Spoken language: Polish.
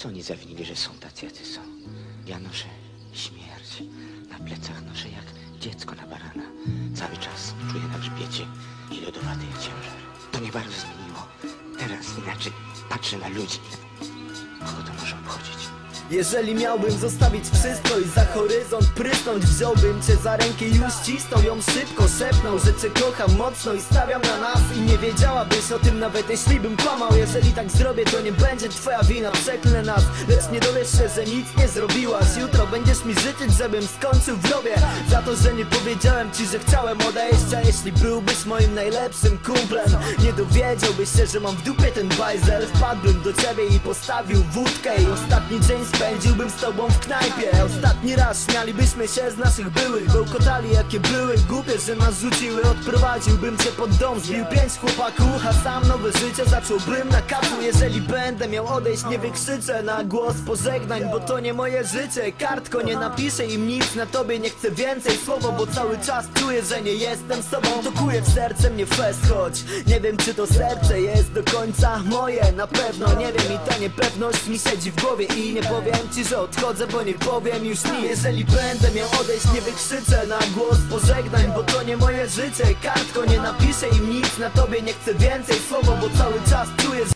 Co oni zawinili, że są tacy, jacy są? Ja noszę śmierć. Na plecach noszę jak dziecko na barana. Cały czas czuję na grzbiecie i lodowaty ciężar. To mnie bardzo zmieniło. Teraz inaczej patrzę na ludzi. Kogo to może obchodzić? Jeżeli miałbym zostawić wszystko i za horyzont prysnąć Wziąłbym cię za rękę i już cisnął ją szybko Szepnął, że cię kocham mocno i stawiam na nas. I nie wiedziałabyś o tym nawet jeśli bym kłamał. Jeżeli tak zrobię to nie będzie twoja wina, przeklnę nas. Lecz nie dowiesz się, że nic nie zrobiłaś. Jutro będziesz mi życzyć, żebym skończył w grobie. Za to, że nie powiedziałem ci, że chciałem odejść A jeśli byłbyś moim najlepszym kumplem Nie dowiedziałbyś się, że mam w dupie ten bajzel. Wpadłbym do ciebie i postawił wódkę. I ostatni dzień spędziłbym z tobą w knajpie. Ostatni raz śmialibyśmy się z naszych byłych. Bełkotali jakie były. Głupie, że nas rzuciły. Odprowadziłbym cię pod dom, zbił pięć chłopaków A sam nowe życie zacząłbym na kapu Jeżeli będę miał odejść, nie wykrzyczę na głos pożegnań Bo to nie moje życie, kartko nie napiszę im nic Na tobie nie chcę więcej słowo, bo cały czas czuję, że nie jestem sobą. To kuje w serce mnie fest, choć nie wiem czy to serce jest do końca moje. Na pewno nie wiem i ta niepewność mi siedzi w głowie I nie powiem ci, że odchodzę, bo nie powiem już nic Jeżeli będę miał odejść, nie wykrzyczę na głos. Pożegnań Bo to nie moje życie, kartko nie napiszę im nic. Na tobie nie chcę więcej słowo, bo cały czas czuję, że